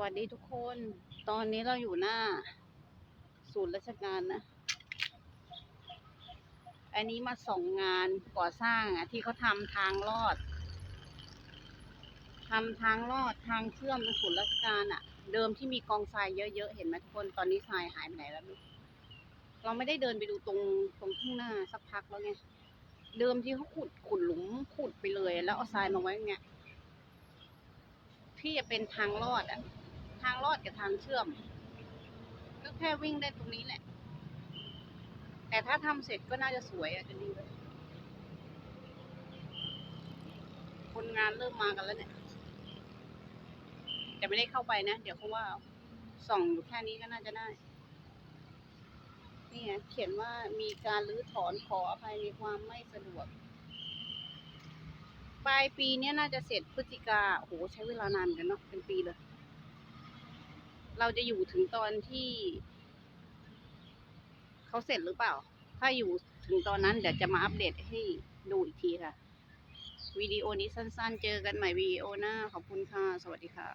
วัสดีทุกคน ตอนนี้เราอยู่หน้า ศูนย์ราชการนะ อันนี้มาส่งงานก่อสร้างอะ ที่เขาทำทางลอดทำทางลอดทางเชื่อมตรงศูนย์ราชการอะ เดิมที่มีกองทรายเยอะๆ เห็นไหมทุกคน ตอนนี้ทรายหายไปไหนแล้วเราไม่ได้เดินไปดูตรงตรงข้างหน้าสักพักแล้วไง เดิมที่เขาขุดขุดหลุมขุดไปเลย แล้วเอาทรายมาไว้เงี้ยที่จะเป็นทางลอดอะ ทางลอดกับทางเชื่อม ก็แค่วิ่งได้ตรงนี้แหละ แต่ถ้าทำเสร็จก็น่าจะสวยอะจะดีเลยคนงานเริ่มมากันแล้วเนี่ย แต่ไม่ได้เข้าไปนะ เดี๋ยวเขาว่าส่องอยู่แค่นี้ก็น่าจะได้ นี่ไงเขียนว่ามีการรื้อถอนขออภัยในความไม่สะดวก ปลายปีเนี้ยน่าจะเสร็จพฤศจิกาโอ้โหใช้เวลานานเหมือนกันเนาะเป็นปีเลย เราจะอยู่ถึงตอนที่เขาเสร็จหรือเปล่า ถ้าอยู่ถึงตอนนั้นเดี๋ยวจะมาอัปเดตให้ดูอีกทีค่ะ วิดีโอนี้สั้นๆ เจอกันใหม่วิดีโอหน้า ขอบคุณค่ะ สวัสดีค่ะ